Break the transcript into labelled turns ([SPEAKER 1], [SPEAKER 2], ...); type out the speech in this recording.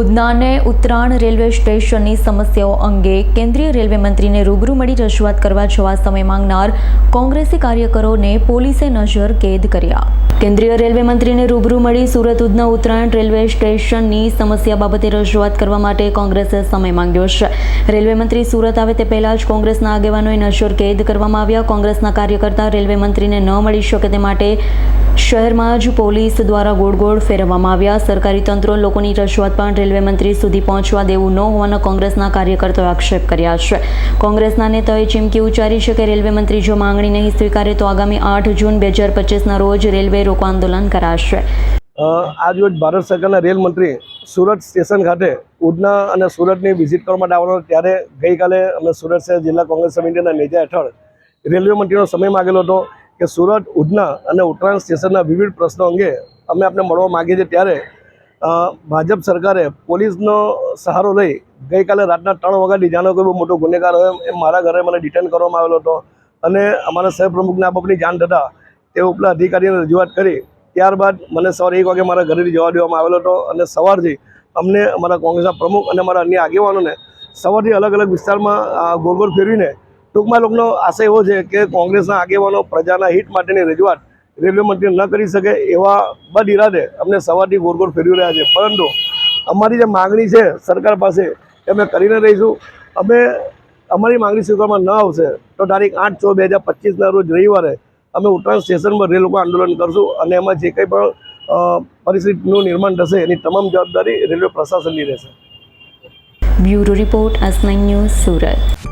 [SPEAKER 1] ઉધનાને Uttarayan railway સ્ટેશનની સમસ્યાઓ અંગે કેન્દ્રીય રેલવે મંત્રીને રૂબરૂ મળી રજૂઆત કરવા જવા સમય માંગનાર કોંગ્રેસી કાર્યકરોને પોલીસે નજર કેદ કર્યા. કેન્દ્રીય રેલવે મંત્રીને રૂબરૂ મળી સુરત ઉધના ઉત્તરાયણ રેલવે સ્ટેશનની સમસ્યા બાબતે રજૂઆત કરવા માટે કોંગ્રેસે સમય માંગ્યો છે. રેલવે મંત્રી સુરત આવે તે પહેલાં જ કોંગ્રેસના આગેવાનોએ નજર કેદ કરવામાં આવ્યા. કોંગ્રેસના કાર્યકર્તા રેલવે મંત્રીને ન મળી શકે તે માટે શહેરમાં જ પોલીસ દ્વારા ગોળ ગોળ ફેરવવામાં આવ્યા. સરકારી તંત્રો લોકોની રજૂઆત પણ રેલવે મંત્રી સુધી પહોંચવા દેવું ન હોવાનો કોંગ્રેસના કાર્યકર્તાઓએ આક્ષેપ કર્યા છે. કોંગ્રેસના નેતાઓએ ચીમકી ઉચ્ચારી છે કે રેલવે મંત્રી જો માંગણી નહીં સ્વીકારે તો આગામી આઠ જૂન બે હજાર પચીસના રોજ રેલવે રોકો આંદોલન કરાશે.
[SPEAKER 2] આજ રોજ ભારત સરકારના રેલ મંત્રી સુરત સ્ટેશન ખાતે ઉધના અને સુરતની વિઝિટ કરવા માટે આવવાનો ત્યારે ગઈકાલે અમે સુરત શહેર જિલ્લા કોંગ્રેસ સમિતિના નેજા હેઠળ રેલવે મંત્રીનો સમય માગેલો હતો. કે સુરત, ઉધના અને ઉત્તરાયણ સ્ટેશનના વિવિધ પ્રશ્નો અંગે અમે આપને મળવા માગીએ છીએ ત્યારે ભાજપ સરકારે પોલીસનો સહારો લઈ ગઈકાલે રાતના ત્રણ વાગ્યાથી જાણો કોઈ બહુ મોટો ગુનેગાર હોય એ મારા ઘરે મને ડિટેન કરવામાં આવેલો હતો. અને અમારા સાહેબ પ્રમુખને આ બાબતની જાણ થતાં તે ઉપલા અધિકારીને રજૂઆત કરી. ત્યારબાદ મને સવારે એક વાગે મારા ઘરેથી જવા દેવામાં આવેલો હતો અને સવારથી અમને અમારા કોંગ્રેસના પ્રમુખ અને અમારા અન્ય આગેવાનોને સવારથી અલગ અલગ વિસ્તારમાં ગોળ ગોળ ફેરવીને ટૂંકમાં લોકોનો આશય એવો છે કે કોંગ્રેસના આગેવાનો પ્રજાના હિત માટેની રજૂઆત રેલવે મંત્રી ન કરી શકે એવા બદ ઇરાદે અમને સવારથી ગોળ ફેરવી રહ્યા છે. પરંતુ અમારી જે માગણી છે સરકાર પાસે એ અમે કરીને રહીશું. અમે અમારી માગણી સ્વીકારવામાં ન આવશે તો તારીખ આઠ છ બે હજાર પચીસના રોજ રવિવારે અમે ઉત્તરાયણ સ્ટેશન પર રેલ લોકો આંદોલન કરશું અને એમાં જે કંઈ પણ પરિસ્થિતિનું નિર્માણ થશે એની તમામ જવાબદારી રેલવે પ્રશાસનની રહેશે.
[SPEAKER 1] Bureau report S news Surat.